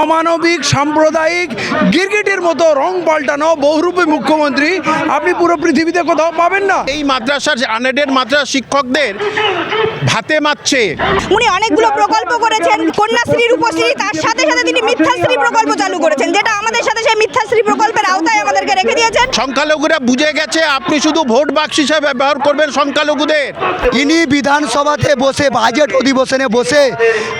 অমানবিক সাম্প্রদায়িক, গিরগিটির মতো রং পাল্টানো বহুরূপী মুখ্যমন্ত্রী, আপনি পুরো পৃথিবীতে কোথাও পাবেন না। এই মাদ্রাসার আনএডেড মাদ্রাসা শিক্ষকদের ভাতে মারছে। উনি অনেকগুলো প্রকল্প করেছেন কন্যাশ্রী রূপশ্রী তার সাথে সাথে তিনি মিথ্যাশ্রী প্রকল্প চালু করেছেন যেটা আমাদের সাথে সেই মিথ্যাশ্রী প্রকল্পের আওতায় আমাদেরকে রেখে দিয়েছেন। সংখ্যালঘুরা বুঝে গেছে আপনি শুধু ভোট বাক্স হিসাবে ব্যবহার করবেন সংখ্যালঘুদের। ইনি বিধানসভাতে বসে বাজেট অধিবেশনে বসে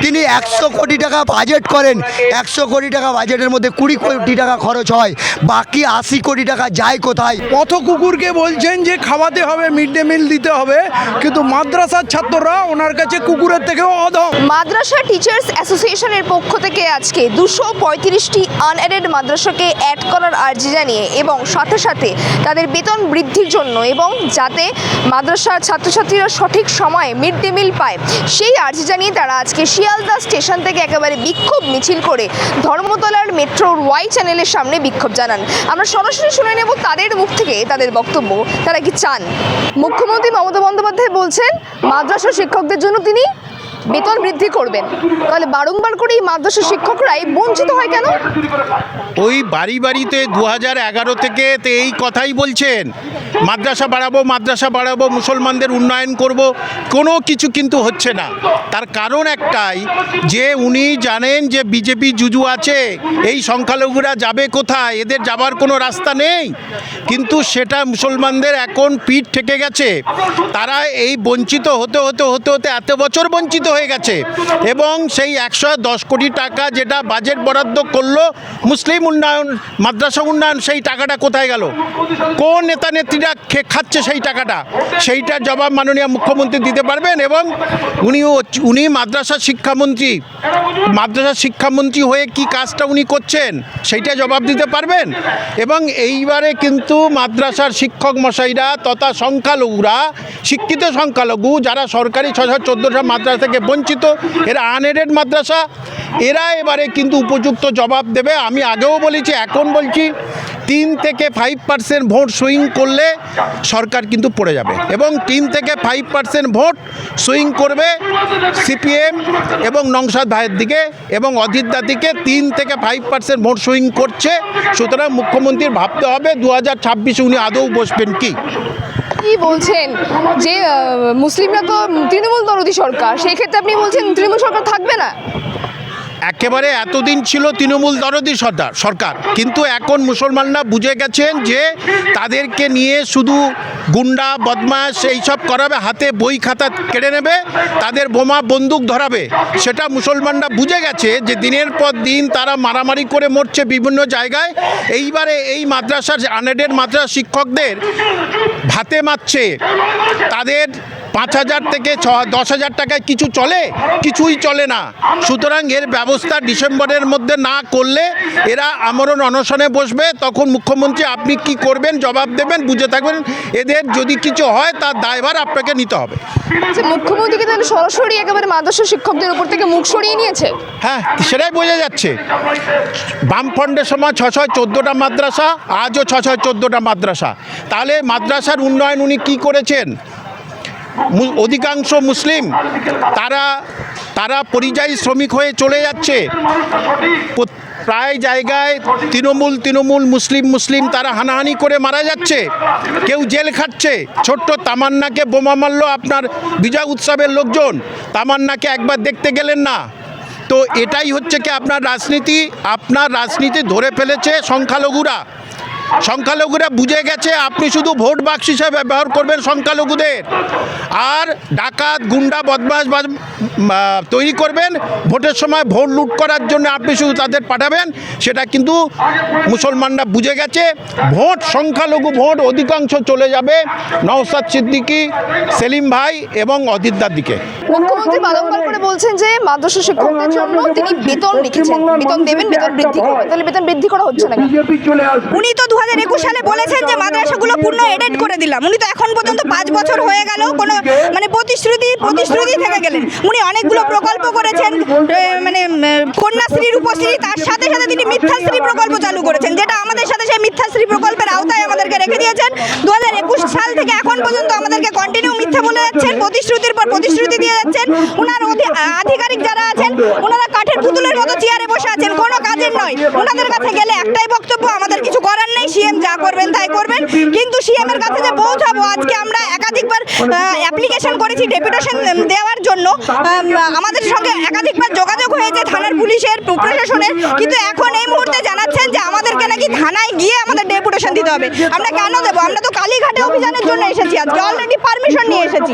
তিনি একশো কোটি টাকা বাজেট করেন। একশো কোটি টাকা বাজেটের মধ্যে কুড়ি কোটি টাকা খরচ হয় বাকি আশি কোটি টাকা যায় কোথায়? পথ কুকুরকে বলছেন যে খাওয়াতে হবে মিড ডে মিল দিতে হবে কিন্তু মাদ্রাসার ছাত্ররা ওনার কাছে কুকুরের থেকেও অধম। মাদ্রাসা টিচার্স অ্যাসোসিয়েশনের পক্ষ থেকে আজকে দুশো পঁয়ত্রিশটি আনএডেড মাদ্রাসাকে অ্যাড করার আর্জি জানিয়ে এবং সাথে সাথে তাদের বেতন বৃদ্ধির জন্য এবং যাতে মাদ্রাসার ছাত্রছাত্রীরা সঠিক সময়ে মিড ডে মিল পায়, সেই আর্জি জানিয়ে তারা আজকে শিয়ালদা স্টেশন থেকে একেবারে বিক্ষোভ মিছিল করে ধর্মতলার মেট্রোর ওয়াই চ্যানেলের সামনে বিক্ষোভ জানান। আমরা সরাসরি শুনে নেব তাদের মুখ থেকে তাদের বক্তব্য। তারা কি চান? মুখ্যমন্ত্রী মমতা বন্দ্যোপাধ্যায় বলছেন, মাদ্রাসা শিক্ষকদের জন্য তিনি বেতন বৃদ্ধি করবেন। তাহলে বারংবার করে এই মাদ্রাসা শিক্ষকরাই বঞ্চিত হয় কেন? ওই বাড়ি বাড়িতে দু হাজার এগারো থেকে এই কথাই বলছেন। মাদ্রাসা বাড়াবো মাদ্রাসা বাড়াবো, মুসলমানদের উন্নয়ন করব, কোনো কিছু কিন্তু হচ্ছে না। তার কারণ একটাই, যে উনি জানেন যে বিজেপি জুজু আছে, এই সংখ্যালঘুরা যাবে কোথায়, এদের যাবার কোনো রাস্তা নেই। কিন্তু সেটা মুসলমানদের এখন পিঠ ঠেকে গেছে। তারা এই বঞ্চিত হতে হতে হতে হতে এত বছর বঞ্চিত হয়ে গেছে। এবং সেই একশো দশ কোটি টাকা যেটা বাজেট বরাদ্দ করল মুসলিম উন্নয়ন, মাদ্রাসা উন্নয়ন, সেই টাকাটা কোথায় গেল? কোন নেতা নেত্রীরা খাচ্ছে সেই টাকাটা? সেইটার জবাব মাননীয় মুখ্যমন্ত্রী দিতে পারবেন এবং উনিও, উনি মাদ্রাসা শিক্ষামন্ত্রী। মাদ্রাসা শিক্ষামন্ত্রী হয়ে কি কাজটা উনি করছেন, সেইটা জবাব দিতে পারবেন? এবং এইবারে কিন্তু মাদ্রাসার শিক্ষক মশাইরা তথা সংখ্যালঘুরা, শিক্ষিত সংখ্যালঘু যারা সরকারি ছশো চোদ্দোটা মাদ্রাসা থেকে বঞ্চিত, এরা আনএডেড মাদ্রাসা, এরা এবারে কিন্তু উপযুক্ত জবাব দেবে। আমি আগেও বলেছি, এখন বলছি, তিন থেকে ফাইভ পার্সেন্ট ভোট সুইং করলে সরকার কিন্তু পড়ে যাবে। এবং তিন থেকে ফাইভ পার্সেন্ট ভোট সুইং করবে সিপিএম এবং নংসাদ ভাইয়ের দিকে এবং অজিতদার দিকে তিন থেকে ফাইভ পার্সেন্ট ভোট সুইং করছে। সুতরাং মুখ্যমন্ত্রীর ভাবতে হবে দু হাজার ছাব্বিশে উনি আদৌ বসবেন কি? কি বলছেন? যে মুসলিমরা তো তৃণমূল দরদি সরকার, সেই ক্ষেত্রে আপনি বলছেন তৃণমূল সরকার থাকবে না? একেবারে এতদিন ছিল তৃণমূল দরদি সরকার সরকার। কিন্তু এখন মুসলমানরা বুঝে গেছেন যে তাদেরকে নিয়ে শুধু গুন্ডা বদমাস এইসব করাবে, হাতে বই, খাতা কেড়ে নেবে, তাদের বোমা, বন্দুক ধরাবে। সেটা মুসলমানরা বুঝে গেছে যে দিনের পর দিন তারা মারামারি করে মরছে বিভিন্ন জায়গায়। এইবারে এই মাদ্রাসার আনএডেড মাদ্রাসা শিক্ষকদের ভাতে মারছে। তাদের পাঁচ হাজার থেকে ছ দশ হাজার টাকায় কিছু চলে? কিছুই চলে না। সুতরাং এর ব্যবস্থা ডিসেম্বরের মধ্যে না করলে এরা আমরণ অনশনে বসবে। তখন মুখ্যমন্ত্রী আপনি কি করবেন জবাব দেবেন বুঝে থাকবেন। এদের যদি কিছু হয় তার দায়ভার আপনাকে নিতে হবে। যে মুখ্যমন্ত্রী কি তাহলে সরাসরি একেবারে মাদ্রাসা শিক্ষকদের উপর থেকে মুখ সরিয়ে নিয়েছে? হ্যাঁ সেটাই বোঝা যাচ্ছে। বামফ্রন্টের সময় ছ ছয় চোদ্দোটা মাদ্রাসা আজও ছ ছয় চোদ্দোটা মাদ্রাসা। তাহলে মাদ্রাসার উন্নয়ন উনি কী করেছেন? অধিকাংশ মুসলিম, তারা তারা পরিযায়ী শ্রমিক হয়ে চলে যাচ্ছে। প্রায় জায়গায় তৃণমূল তৃণমূল মুসলিম মুসলিম তারা হানাহানি করে মারা যাচ্ছে। কেউ জেল খাচ্ছে। ছোট্ট তামান্নাকে বোমা মারল আপনার বিজয় উৎসবের লোকজন। তামান্নাকে একবার দেখতে গেলেন না। তো এটাই হচ্ছে কি আপনার রাজনীতি? আপনার রাজনীতি ধরে ফেলেছে সংখ্যালঘুরা। সংখ্যালঘুরা বুঝে গেছে, আপনি শুধু ভোট বাক্স হিসাবে ব্যবহার করবেন সংখ্যালঘুদের। আর ডাকাত, গুন্ডা বদমাস তৈরি করবেন। ভোটের সময় ভোট লুট করার জন্য আপনি শুধু তাদের পাঠাবেন সেটা কিন্তু মুসলমানরা বুঝে গেছে। ভোট সংখ্যালঘু ভোট অধিকাংশ চলে যাবে নওসাদ সিদ্দিকী সেলিম ভাই এবং অজিতদার দিকে। মুখ্যমন্ত্রী বারংবার করে বলছেন যে মাদ্রাসা শিক্ষকদের জন্য তিনি বেতন লিখেছেন। বেতন দেবেন বেতন বৃদ্ধি করবেন তাহলে বেতন বৃদ্ধি করা হচ্ছে না উনি তো দু হাজার একুশ সালে বলেছেন যে মাদ্রাসাগুলো পূর্ণ এডেড করে দিলাম। উনি তো এখন পর্যন্ত পাঁচ বছর হয়ে গেল কোনো মানে প্রতিশ্রুতি প্রতিশ্রুতি থেকে গেলেন। উনি অনেকগুলো প্রকল্প করেছেন মানে কন্যাশ্রী, রূপশ্রী, তার সাথে সাথে তিনি মিথ্যাশ্রী প্রকল্প চালু করেছেন। যেটা আমাদের সাথে সেই মিথ্যাশ্রী প্রকল্পের আওতায় আমাদেরকে রেখে দিয়েছেন। দু হাজার একুশ সাল থেকে এখন পর্যন্ত আমাদেরকে কন্টিনিউ মিথ্যে বলে যাচ্ছেন, প্রতিশ্রুতির পর প্রতিশ্রুতি দিয়ে যাচ্ছেন। ওনার আধিকারিক যারা আছেন ওনারা কাঠের পুতুলের মতো চেয়ারে বসে আছেন। কোনো কাজের নয়। ওনাদের কাছে গেলে একটাই বক্তব্য, আমাদের কিছু করার নেই সিএম যা করবেন তাই করবেন। কিন্তু সিএমের কাছে যে পৌঁছাবো, আজকে আমরা একাধিকবার অ্যাপ্লিকেশন করেছি ডেপুটেশন দেওয়ার জন্য। আমাদের সঙ্গে একাধিকবার যোগাযোগ হয়েছে থানার পুলিশের, প্রশাসনের। কিন্তু এখন এই মুহূর্তে জানাচ্ছেন যে আমাদেরকে নাকি থানায় গিয়ে আমাদের ডেপুটেশন দিতে হবে। আমরা কেন দেবো? আমরা তো কালীঘাটে অভিযানের জন্য এসেছি আজকে অলরেডি পারমিশন নিয়ে এসেছি।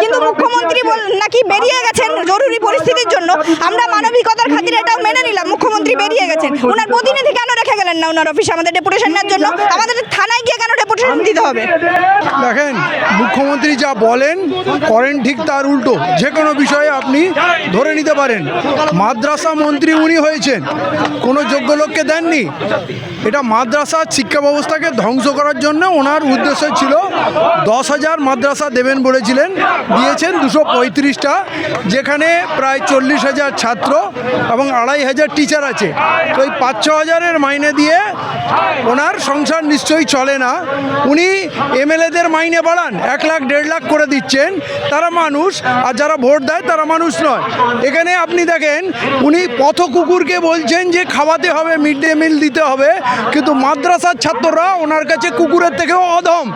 কিন্তু মুখ্যমন্ত্রী বল নাকি বেরিয়ে গেছেন? জরুরি পরিস্থিতির জন্য আমরা মানবিকতার খাতিরে এটাও মেনে নিলাম। মুখ্যমন্ত্রী বেরিয়ে গেছেন। ওনার প্রতিনিধি কেন রেখে গেলেন না ওনার অফিসে আমাদের ডেপুটেশন নেওয়ার জন্য। আমাদের থানায় গিয়ে কেন ডেপুটেশন দিতে হবে? দেখেন মুখ্যমন্ত্রী যা বলেন করেন ঠিক তার উল্টো। যে কোনো বিষয়ে আপনি ধরে নিতে পারেন। মাদ্রাসা মন্ত্রী উনি হয়েছেন। কোনো যোগ্য লোককে দেননি। এটা মাদ্রাসা শিক্ষা ব্যবস্থাকে ধ্বংস করার জন্য ওনার উদ্দেশ্য ছিল। দশ হাজার মাদ্রাসা দেবেন বলেছিলেন। দিয়েছেন দুশো পঁয়ত্রিশটা, যেখানে প্রায় চল্লিশ হাজার ছাত্র এবং আড়াই হাজার টিচার আছে। তো এই পাঁচ ছ হাজারের মাইনে দিয়ে ওনার সংসার নিশ্চয়ই চলে না। উনি এমএলএদের মাইনে বাড়ান, এক লাখ, দেড় লাখ করে দিচ্ছেন। তারা মানুষ, আর যারা ভোট দেয় তারা মানুষ নয়। এখানে আপনি দেখেন, উনি পথ কুকুরকে বলছেন যে খাওয়াতে হবে, মিড ডে মিল দিতে হবে, কিন্তু মাদ্রাসার ছাত্ররা ওনার কাছে কুকুরের থেকেও অধম।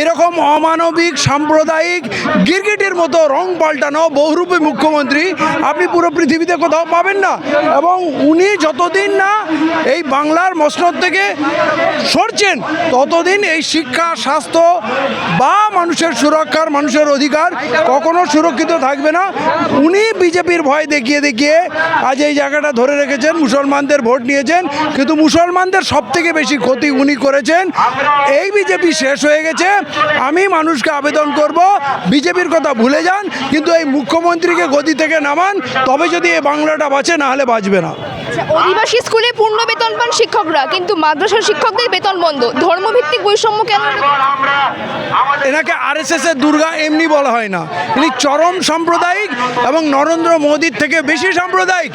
এরকম অমানবিক, সাম্প্রদায়িক, গিরগিটির মতো রং পাল্টানো বহুরূপী মুখ্যমন্ত্রী আপনি পুরো পৃথিবীতে কোথাও পাবেন না। এবং উনি যতদিন না এই বাংলার মসনদ থেকে সরছেন। ততদিন এই শিক্ষা, স্বাস্থ্য বা মানুষের সুরক্ষার, মানুষের অধিকার কখনো সুরক্ষিত থাকবে না। উনি বিজেপির ভয় দেখিয়ে দেখিয়ে আজ এই জায়গাটা ধরে রেখেছেন, মুসলমানদের ভোট নিয়েছেন। কিন্তু মুসলমানদের সব থেকে বেশি ক্ষতি উনি করেছেন। এই বিজেপি শেষ হয়ে গেছে। আমি মানুষকে আবেদন করব, বিজেপির কথা ভুলে যান, কিন্তু এই মুখ্যমন্ত্রীকে গদি থেকে নামান, তবে যদি এই বাংলাটা বাঁচে, না হলে বাঁচবে না। অধিবাসী স্কুলে পূর্ণ বেতন পান শিক্ষকরা কিন্তু মাদ্রাসার শিক্ষকদের বেতন বন্ধ। ধর্মভিত্তিক বৈষম্য কেন এনাকে আরএসএস এর দুর্গা এমনি বলা হয় না। ইনি চরম সাম্প্রদায়িক এবং নরেন্দ্র মোদীর থেকে বেশি সাম্প্রদায়িক।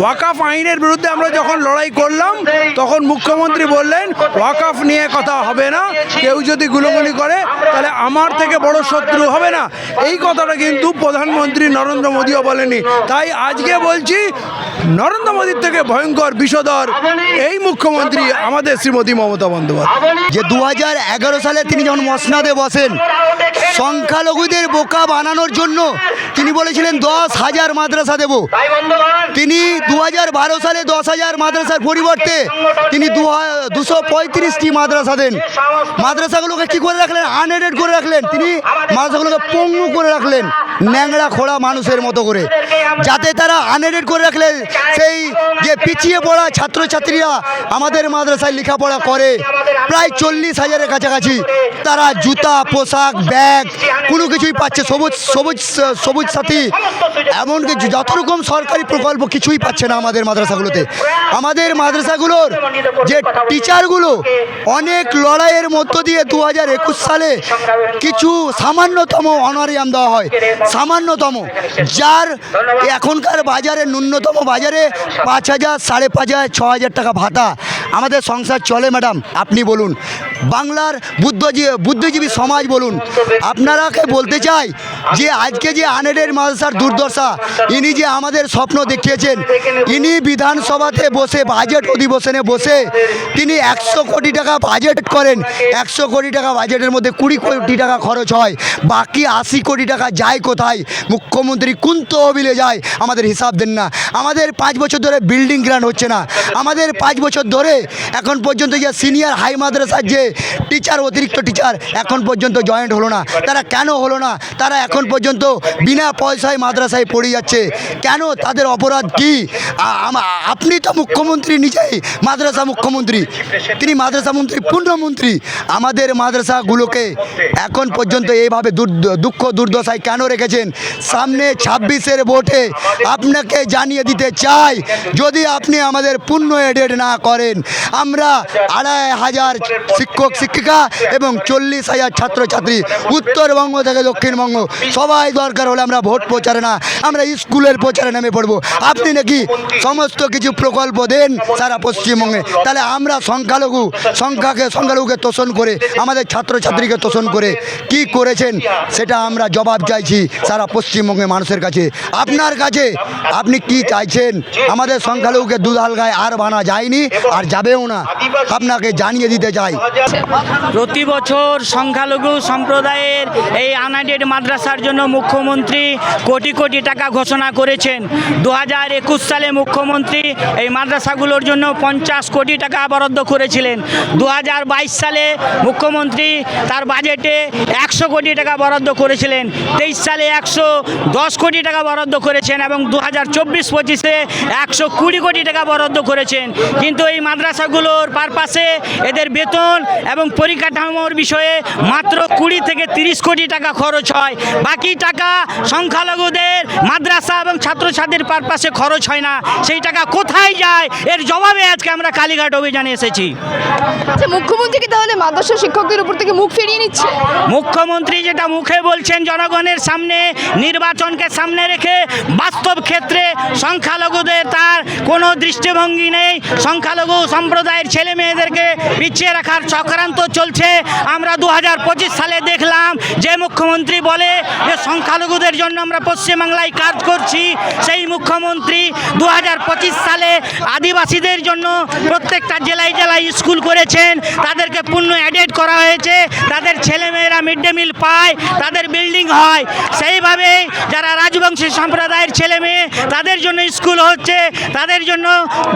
ওয়াকাফ আইনের বিরুদ্ধে আমরা যখন লড়াই করলাম তখন মুখ্যমন্ত্রী বললেন ওয়াকাফ নিয়ে কথা হবে না। কেউ যদি গুলোগুলি করে তাহলে আমার থেকে বড় শত্রু হবে না। এই কথাটা কিন্তু প্রধানমন্ত্রী নরেন্দ্র মোদীও বলেনি। তাই আজকে বলছি নরেন্দ্র মোদীর থেকে ভয়ঙ্কর বিষধর এই মুখ্যমন্ত্রী আমাদের শ্রীমতী মমতা বন্দ্যোপাধ্যায়। যে দু হাজার এগারো সালে তিনি যখন মসনাদে বসেন, সংখ্যালঘুদের বোকা বানানোর জন্য তিনি বলেছিলেন, দশ হাজার মাদ্রাসা দেব। তিনি দু হাজার বারো সালে দশ হাজার মাদ্রাসার পরিবর্তে তিনি দুশো পঁয়ত্রিশটি মাদ্রাসা দেন। মাদ্রাসাগুলোকে কি করে রাখলেন? আনএডেড করে রাখলেন। তিনি মাদ্রাসাগুলোকে পঙ্গু করে রাখলেন। ন্যাংরা খোড়া মানুষের মতো করে। যাতে তারা আনএডেড করে রাখলে সেই যে পিছিয়ে পড়া ছাত্রছাত্রীরা আমাদের মাদ্রাসায় লেখাপড়া করে, প্রায় চল্লিশ হাজারের কাছাকাছি তারা জুতা, পোশাক, ব্যাগ, কোনো কিছুই পাচ্ছে, সবুজ সবুজ সবুজ সাথী, এমনকি যত রকম সরকারি প্রকল্প কিছুই পাচ্ছে না আমাদের মাদ্রাসাগুলোতে। আমাদের মাদ্রাসাগুলোর যে টিচারগুলো অনেক লড়াইয়ের মধ্য দিয়ে দু হাজার একুশ সালে কিছু সামান্যতম অনারিয়াম দেওয়া হয়। সামান্যতম, যার এখনকার বাজারে, ন্যূনতম বাজারে পাঁচ হাজার, সাড়ে পাঁচ হাজার, ছ হাজার টাকা ভাতা। আমাদের সংসার চলে, ম্যাডাম। আপনি বলুন বাংলার বুদ্ধজীবী বুদ্ধিজীবী সমাজ বলুন। আপনারাকে বলতে চাই যে আজকে যে আনেডের মাদ্রাসার দুর্দশা, ইনি যে আমাদের স্বপ্ন দেখিয়েছেন, ইনি বিধানসভাতে বসে বাজেট অধিবেশনে বসে তিনি একশো কোটি টাকা বাজেট করেন। একশো কোটি টাকা বাজেটের মধ্যে কুড়ি কোটি টাকা খরচ হয়। বাকি আশি কোটি টাকা যায় কোথায়? মুখ্যমন্ত্রী কোন তহবিলে যায়। আমাদের হিসাব দেন না। আমাদের পাঁচ বছর ধরে বিল্ডিং গ্রান্ট হচ্ছে না। আমাদের পাঁচ বছর ধরে এখন পর্যন্ত যে সিনিয়র হাই মাদ্রাসার যে টিচার, অতিরিক্ত টিচার এখন পর্যন্ত জয়েন্ট হলো না। তারা কেন হলো না? তারা এখন পর্যন্ত বিনা পয়সায় মাদ্রাসায় পড়ে যাচ্ছে। কেন? তাদের অপরাধ কি? আপনি তো মুখ্যমন্ত্রী নিজেই মাদ্রাসা মুখ্যমন্ত্রী। তিনি মাদ্রাসা মন্ত্রী পূর্ণমন্ত্রী আমাদের মাদ্রাসাগুলোকে এখন পর্যন্ত এইভাবে দুঃখ দুর্দশায় কেন রেখেছেন? সামনে ছাব্বিশের ভোটে আপনাকে জানিয়ে দিতে চাই, যদি আপনি আমাদের পূর্ণ এডেড না করেন, আমরা আড়াই হাজার শিক্ষক শিক্ষক, শিক্ষিকা এবং চল্লিশ হাজার ছাত্রছাত্রী উত্তরবঙ্গ থেকে দক্ষিণবঙ্গ। সবাই দরকার হলে আমরা ভোট প্রচারে না, আমরা স্কুলের প্রচারে নেমে পড়ব। আপনি নাকি সমস্ত কিছু প্রকল্প দেন সারা পশ্চিমবঙ্গে, তাহলে আমরা সংখ্যালঘু, সংখ্যাকে, সংখ্যালঘুকে তোষণ করে, আমাদের ছাত্রছাত্রীকে তোষণ করে কি করেছেন সেটা আমরা জবাব চাইছি সারা পশ্চিমবঙ্গে মানুষের কাছে। আপনার কাছে আপনি কি চাইছেন? আমাদের সংখ্যালঘুকে দুধাল গায়ে আর বানা যায়নি আর যাবেও না। আপনাকে জানিয়ে দিতে চাই প্রতি বছর সংখ্যালঘু সম্প্রদায়ের এই আনএডেড মাদ্রাসার জন্য মুখ্যমন্ত্রী কোটি কোটি টাকা ঘোষণা করেছেন। দু হাজার একুশ সালে মুখ্যমন্ত্রী এই মাদ্রাসাগুলোর জন্য পঞ্চাশ কোটি টাকা বরাদ্দ করেছিলেন। দু হাজার বাইশ সালে মুখ্যমন্ত্রী তার বাজেটে একশো কোটি টাকা বরাদ্দ করেছিলেন। তেইশ সালে একশো দশ কোটি টাকা বরাদ্দ করেছেন এবং দু হাজার চব্বিশ পঁচিশে একশো কুড়ি কোটি টাকা বরাদ্দ করেছেন। কিন্তু এই মাদ্রাসাগুলোর পারপাসে এদের বেতন এবং পরিকাঠামোর বিষয়ে মাত্র কুড়ি থেকে তিরিশ কোটি টাকা খরচ হয়। বাকি টাকা সংখ্যালঘুদের মাদ্রাসা এবং ছাত্রছাত্রীর পারপাসে খরচ হয় না। সেই টাকা কোথায় যায়? এর জবাবে আজকে আমরা কালীঘাট অভিযানে এসেছি। আচ্ছা মুখ্যমন্ত্রী কি তাহলে মাদ্রাসা শিক্ষকদের উপর থেকে মুখ ফিরিয়ে নিচ্ছে? মুখ্যমন্ত্রী যেটা মুখে বলছেন জনগণের সামনে নির্বাচনকে সামনে রেখে বাস্তব ক্ষেত্রে সংখ্যালঘুদের তার কোনো দৃষ্টিভঙ্গি নেই। সংখ্যালঘু সম্প্রদায়ের ছেলে মেয়েদেরকে পিছিয়ে রাখার চক্রান্ত চলছে। আমরা দু হাজার পঁচিশ সালে দেখলাম যে মুখ্যমন্ত্রী বলে যে সংখ্যালঘুদের জন্য আমরা পশ্চিমবাংলায় কাজ করছি। সেই মুখ্যমন্ত্রী দু হাজার পঁচিশ সালে আদিবাসীদের জন্য প্রত্যেকটা জেলায় জেলায় স্কুল করেছেন। তাদেরকে পূর্ণ অ্যাডেড করা হয়েছে। তাদের ছেলেমেয়েরা মিড ডে মিল পায়, তাদের বিল্ডিং হয়। সেইভাবেই যারা রাজবংশী সম্প্রদায়ের ছেলে মেয়ে তাদের জন্য স্কুল হচ্ছে, তাদের জন্য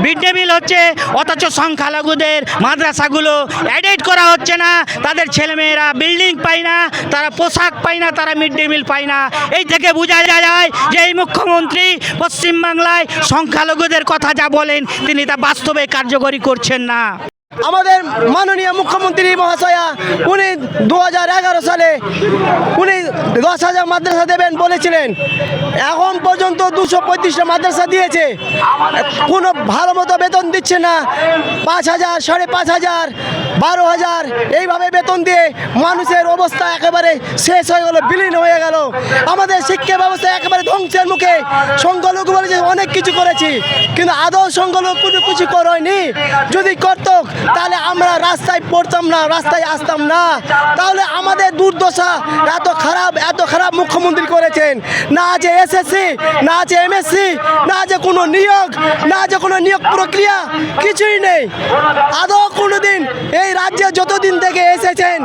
মিড ডে মিল হচ্ছে। অথচ সংখ্যালঘুদের মাদ্রাসাগুলো অ্যাডেড করা হচ্ছে না, তাদের ছেলেমেয়েরা বিল্ডিং পায় না, তারা পোশাক পায় না, তারা মিড ডে মিল পায় না। এই থেকে বোঝা যায় যে এই মুখ্যমন্ত্রী পশ্চিমবাংলায় সংখ্যালঘুদের কথা যা বলেন, তিনি তা বাস্তবে কার্যকরী করছেন না। আমাদের মাননীয় মুখ্যমন্ত্রী মহাশয়া, উনি দু হাজার এগারো সালে উনি দশ হাজার মাদ্রাসা দেবেন বলেছিলেন। এখন পর্যন্ত দুশো পঁয়ত্রিশটা মাদ্রাসা দিয়েছে। কোনো ভালো মতো বেতন দিচ্ছে না। পাঁচ হাজার সাড়ে পাঁচ হাজার বারো হাজার এইভাবে বেতন দিয়ে মানুষের অবস্থা একেবারে শেষ হয়ে গেল, বিলীন হয়ে গেল। আমাদের শিক্ষা ব্যবস্থা একেবারে ধ্বংসের মুখে। সংখ্যালঘু বলেছে অনেক কিছু করেছি, কিন্তু আদৌ সংখ্যালঘু কোনো কিছু করেনি। যদি করত তাহলে আমরা রাস্তায় পড়তাম না, রাস্তায় আসতাম না। তাহলে আমাদের দুর্দশা এত খারাপ এত খারাপ মুখ্যমন্ত্রী করেছেন। না আছে এসএসসি না আছে এমএসসি না আছে কোনো নিয়োগ, না আছে কোনো নিয়োগ প্রক্রিয়া, কিছুই নেই। আদৌ কোনোদিন এই রাজ্যে যতদিন থেকে এসেছেন,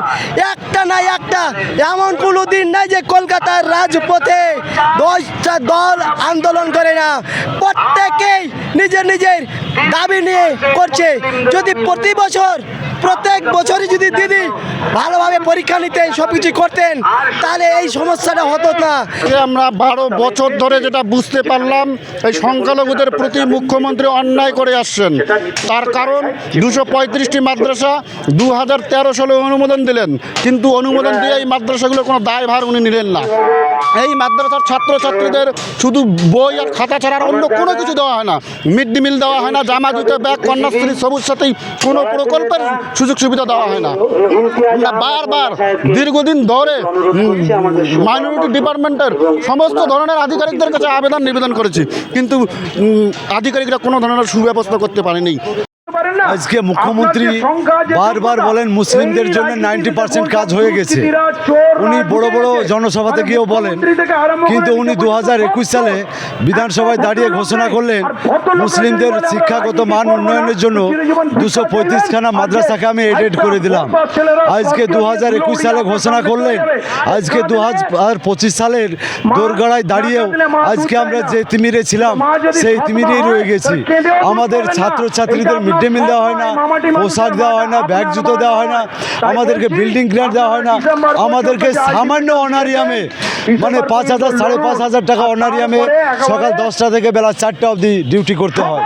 একটা না একটা, এমন কোনো দিন নাই যে কলকাতার রাজপথে দশটা দল আন্দোলন করে না। প্রত্যেকেই নিজের নিজের দাবি নিয়ে করছে। যদি প্রতি বছর প্রত্যেক বছরই যদি দিদি ভালোভাবে পরীক্ষা নিতেন সব কিছু করতেন, তাহলে এই সমস্যাটা হতো না। আমরা বারো বছর ধরে যেটা বুঝতে পারলাম, এই সংখ্যালঘুদের প্রতি মুখ্যমন্ত্রী অন্যায় করে আসছেন। তার কারণ দুশো পঁয়ত্রিশটি মাদ্রাসা দু হাজার তেরো সালে অনুমোদন দিলেন, কিন্তু অনুমোদন দিয়ে এই মাদ্রাসাগুলোর কোনো দায়ভার উনি নিলেন না। এই মাদ্রাসার ছাত্রছাত্রীদের শুধু বই আর খাতা ছাড়া আর অন্য কোনো কিছু দেওয়া হয় না। মিড ডে মিল দেওয়া হয় না, জামা জুতো, ব্যাগ, কন্যাশ্রী, সবুজ সাথেই কোনো প্রকল্পের সুযোগ সুবিধা দেওয়া হয় না। বারবার দীর্ঘদিন ধরে মাইনরিটি ডিপার্টমেন্টের সমস্ত ধরনের আধিকারিকদের কাছে আবেদন নিবেদন করেছি। কিন্তু আধিকারিকরা কোনো ধরনের সুব্যবস্থা করতে পারেনি। আজকে মুখ্যমন্ত্রী বারবার বলেন মুসলিমদের জন্য নাইনটি পার্সেন্ট কাজ হয়ে গেছে। উনি বড় বড় জনসভাতে গিয়েও বলেন। কিন্তু উনি দু হাজার একুশ সালে বিধানসভায় দাঁড়িয়ে ঘোষণা করলেন মুসলিমদের শিক্ষাগত মান উন্নয়নের জন্য দুশো পঁয়ত্রিশখানা মাদ্রাসাকে আমি এডেড করে দিলাম। আজকে দু হাজার একুশ সালে ঘোষণা করলেন। আজকে দু হাজার পঁচিশ সালের দোরগড়ায় দাঁড়িয়েও আজকে আমরা যে তিমিরে ছিলাম সেই তিমিরেই রয়ে গেছি। আমাদের ছাত্রছাত্রীদের মিড ডে মিল দেওয়া হয় না পোশাক দেওয়া হয় না ব্যাগ জুতো দেওয়া হয় না আমাদেরকে বিল্ডিং গ্রান্ট দেওয়া হয় না আমাদেরকে সামান্য অনারিয়ামে মানে পাঁচ হাজার সাড়ে পাঁচ হাজার টাকা অনারিয়ামে সকাল দশটা থেকে বেলা চারটা অবধি ডিউটি করতে হয়।